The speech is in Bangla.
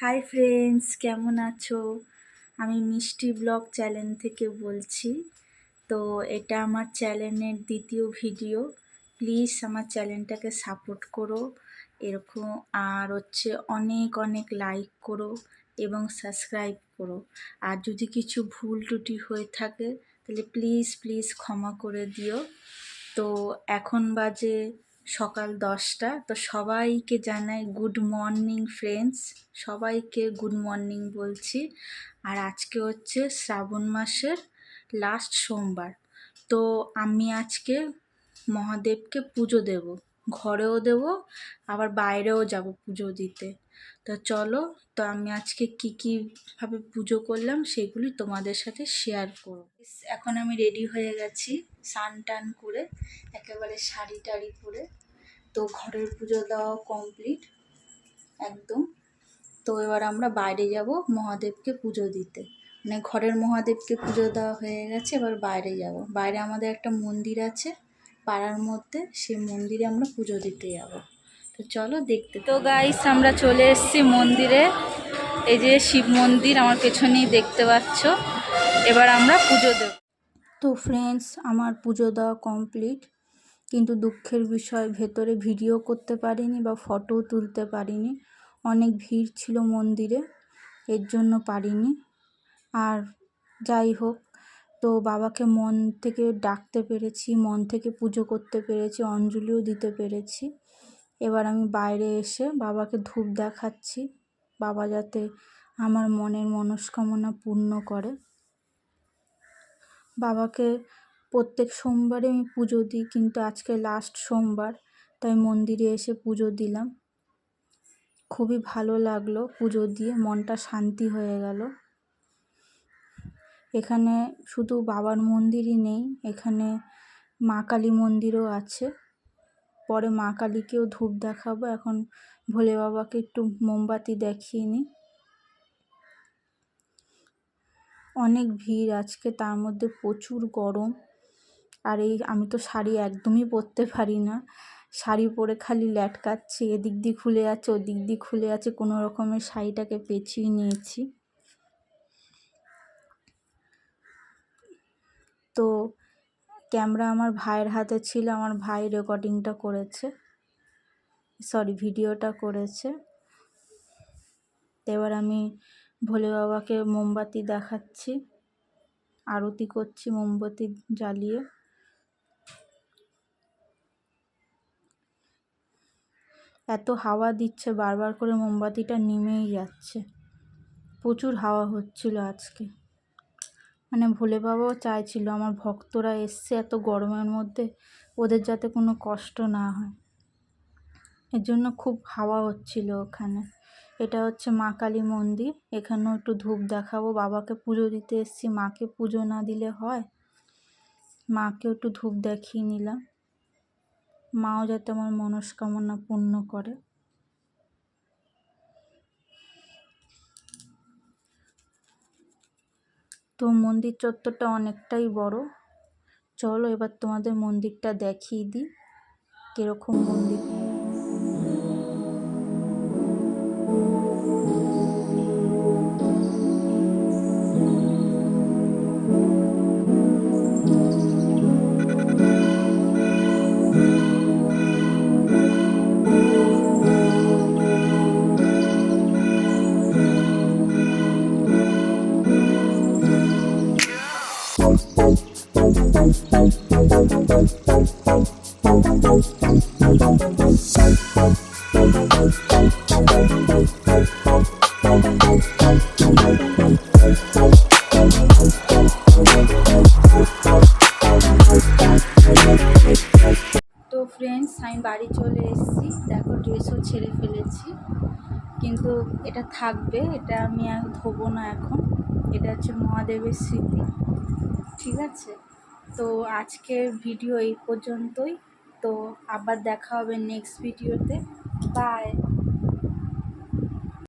হাই ফ্রেন্ডস কেমন আছো? আমি মিষ্টি ব্লগ চ্যানেল থেকে বলছি। তো এটা আমার চ্যানেলের দ্বিতীয় ভিডিও। প্লিজ আমার চ্যানেলটাকে সাপোর্ট করো। এরকম আর হচ্ছে অনেক অনেক লাইক করো এবং সাবস্ক্রাইব করো। আর যদি কিছু ভুল ত্রুটি হয়ে থাকে, তাহলে প্লিজ প্লিজ ক্ষমা করে দিও। তো এখন বাজে সকাল দশটা। তো সবাইকে জানাই গুড মর্নিং ফ্রেন্ডস সবাইকে গুড মর্নিং বলছি। আর আজকে হচ্ছে শ্রাবণ মাসের লাস্ট সোমবার। তো আমি আজকে মহাদেবকে পুজো দেব। ঘরেও দেব, আবার বাইরেও যাব পুজো দিতে। তো চলো, তো আমি আজকে কী কীভাবে পুজো করলাম সেগুলি তোমাদের সাথে শেয়ার করব। এখন আমি রেডি হয়ে গেছি স্নান টান করে, একেবারে শাড়ি টাড়ি পরে। তো ঘরের পুজো দেওয়া কমপ্লিট একদম। তো এবার আমরা বাইরে যাব মহাদেবকে পুজো দিতে। মানে ঘরের মহাদেবকে পুজো দেওয়া হয়ে গেছে, এবার বাইরে যাব। বাইরে আমাদের একটা মন্দির আছে, পাড়ার মধ্যে, সেই মন্দিরে আমরা পুজো দিতে যাব। তো চলো দেখতে। তো গাইস আমরা চলে এসেছি মন্দিরে। এই যে শিব মন্দির আমার পেছনেই দেখতে পাচ্ছ। এবার আমরা পুজো দেব। তো ফ্রেন্ডস আমার পুজো দেওয়া কমপ্লিট কিন্তু দুঃখের বিষয়, ভেতরে ভিডিও করতে পারিনি বা ফটো তুলতে পারিনি। অনেক ভিড় ছিল মন্দিরে, এর জন্য পারিনি। আর যাই হোক, তো বাবাকে মন থেকে ডাকতে পেরেছি, মন থেকে পুজো করতে পেরেছি, অঞ্জলিও দিতে পেরেছি। এবার আমি বাইরে এসে বাবাকে ধূপ দেখাচ্ছি। বাবা যাতে আমার মনের মনস্কামনা পূর্ণ করে। বাবাকে প্রত্যেক সোমবারে আমি পুজো দিই, কিন্তু আজকে লাস্ট সোমবার, তাই মন্দিরে এসে পুজো দিলাম। খুবই ভালো লাগল পুজো দিয়ে, মনটা শান্তি হয়ে গেল। এখানে শুধু বাবার মন্দিরই নেই, এখানে মা কালী মন্দিরও আছে। পরে মা কালীকেও ধূপ দেখাবো। এখন ভোলে বাবাকে একটু মোমবাতি দেখিয়ে নিই। অনেক ভিড় আজকে, তার মধ্যে প্রচুর গরম। আর এই, আমি তো শাড়ি একদমই পরতে পারি না। শাড়ি পরে খালি ল্যাটকাচ্ছি, এদিক দিয়ে খুলে আছে, ওদিক দিয়ে খুলে যাচ্ছে কোনো রকমের শাড়িটাকে পেঁচিয়ে নিয়েছি। তো ক্যামেরা আমার ভাইয়ের হাতে ছিল, আমার ভাই রেকর্ডিংটা করেছে। সরি ভিডিওটা করেছে। এবার আমি ভোলে বাবাকে মোমবাতি দেখাচ্ছি, আরতি করছি মোমবাতি জ্বালিয়ে। এত হাওয়া দিচ্ছে, বারবার করে মোমবাতিটা নেমেই যাচ্ছে। প্রচুর হাওয়া হচ্ছিল আজকে। মানে ভোলে বাবাও চাইছিল, আমার ভক্তরা এসছে এত গরমের মধ্যে, ওদের যাতে কোনো কষ্ট না হয়। এর জন্য খুব হাওয়া হচ্ছিল ওখানে। এটা হচ্ছে মা কালী মন্দির, এখানেও একটু ধূপ দেখাবো। বাবাকে পুজো দিতে এসছি, মাকে পুজো না দিলে হয়। মাকেও একটু ধূপ দেখিয়ে নিলাম। মাও যাতে আমার মনস্কামনা পূর্ণ করে। তো মন্দির চত্বরটা অনেকটাই বড়। চলো এবার তোমাদের মন্দিরটা দেখিয়ে দিই কীরকম মন্দির। ফ্রেন্ডস আমি বাড়ি চলে এসেছি। দেখো ড্রেসও ছেড়ে ফেলেছি। কিন্তু এটা থাকবে, এটা আমি আর ধোবো না এখন। এটা হচ্ছে মহাদেবের স্মৃতি। ঠিক আছে? তো আজকের ভিডিও এই পর্যন্তই। তো আবার দেখা হবে নেক্সট ভিডিওতে বাই